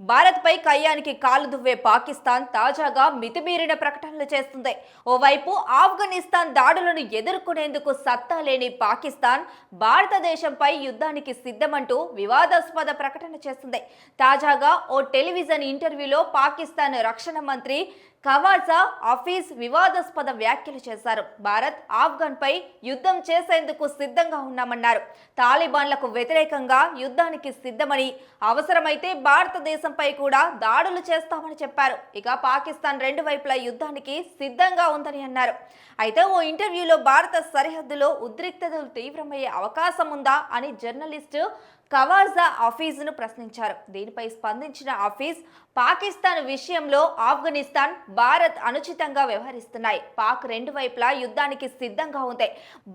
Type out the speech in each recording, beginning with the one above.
భారత్పై కయ్యానికి కాలు దువ్వే పాకిస్తాన్ తాజాగా మితిమీరిన ప్రకటనలు చేస్తుంది. ఓవైపు ఆఫ్ఘనిస్తాన్ దాడులను ఎదుర్కొనేందుకు సత్తా లేని పాకిస్తాన్ భారతదేశంపై యుద్ధానికి సిద్ధమంటూ వివాదాస్పద ప్రకటన చేస్తుంది. తాజాగా ఓ టెలివిజన్ ఇంటర్వ్యూలో పాకిస్తాన్ రక్షణ మంత్రి ఖవాజా ఆఫీస్ వివాదాస్పద వ్యాఖ్యలు చేశారు. భారత్ ఆఫ్ఘన్పై యుద్ధం చేసేందుకు సిద్ధంగా ఉన్నామన్నారు. తాలిబాన్లకు వ్యతిరేకంగా యుద్ధానికి సిద్ధమని అవసరమైతే భారతదేశంపై కూడా దాడులు చేస్తామని చెప్పారు. ఇక పాకిస్తాన్ రెండు వైపుల యుద్ధానికి సిద్ధంగా ఉందని అన్నారు. అయితే ఓ ఇంటర్వ్యూలో భారత సరిహద్దులో ఉద్రిక్తతలు తీవ్రమయ్యే అవకాశం ఉందా అని జర్నలిస్టు కవాజా హఫీజ్ను ప్రశ్నించారు. దీనిపై స్పందించిన ఆఫీస్ పాకిస్తాన్ విషయంలో ఆఫ్ఘనిస్తాన్ భారత్ అనుచితంగా వ్యవహరిస్తున్నాయి. పాక్ రెండు వైపులా యుద్ధానికి సిద్ధంగా ఉంది.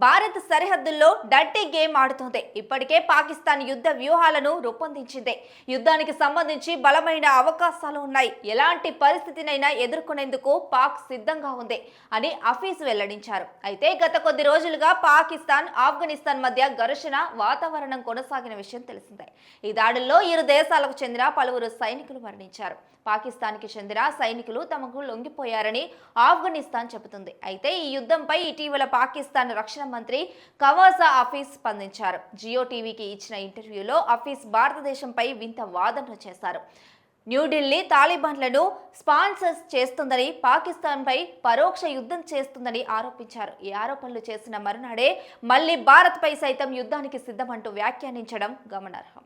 భారత్ సరిహద్దుల్లో డర్టీ గేమ్ ఆడుతోంది. ఇప్పటికే పాకిస్తాన్ యుద్ధ వ్యూహాలను రూపొందించింది. యుద్ధానికి సంబంధించి బలమైన అవకాశాలు ఉన్నాయి. ఎలాంటి పరిస్థితినైనా ఎదుర్కొనేందుకు పాక్ సిద్ధంగా ఉంది అని ఆఫీస్ వెల్లడించారు. అయితే గత కొద్ది రోజులుగా పాకిస్తాన్ ఆఫ్ఘనిస్తాన్ మధ్య ఘర్షణ వాతావరణం కొనసాగిన విషయం తెలిసిందే. ఈ దాడుల్లో ఇరు దేశాలకు చెందిన పలువురు సైనికులు మరణించారు. పాకిస్తాన్కి చెందిన సైనికులు తమకు లొంగిపోయారని ఆఫ్ఘనిస్తాన్ చెబుతుంది. అయితే ఈ యుద్ధంపై ఇటీవల పాకిస్తాన్ రక్షణ మంత్రి కవాసా అఫీస్ స్పందించారు. జియో టీవీకి ఇచ్చిన ఇంటర్వ్యూలో అఫీస్ భారతదేశంపై వింత వాదనలు చేశారు. న్యూఢిల్లీ తాలిబాన్లను స్పాన్సర్స్ చేస్తుందని పాకిస్తాన్పై పరోక్ష యుద్ధం చేస్తుందని ఆరోపించారు. ఈ ఆరోపణలు చేసిన మరునాడే మళ్ళీ భారత్పై సైతం యుద్ధానికి సిద్ధమంటూ వ్యాఖ్యానించడం గమనార్హం.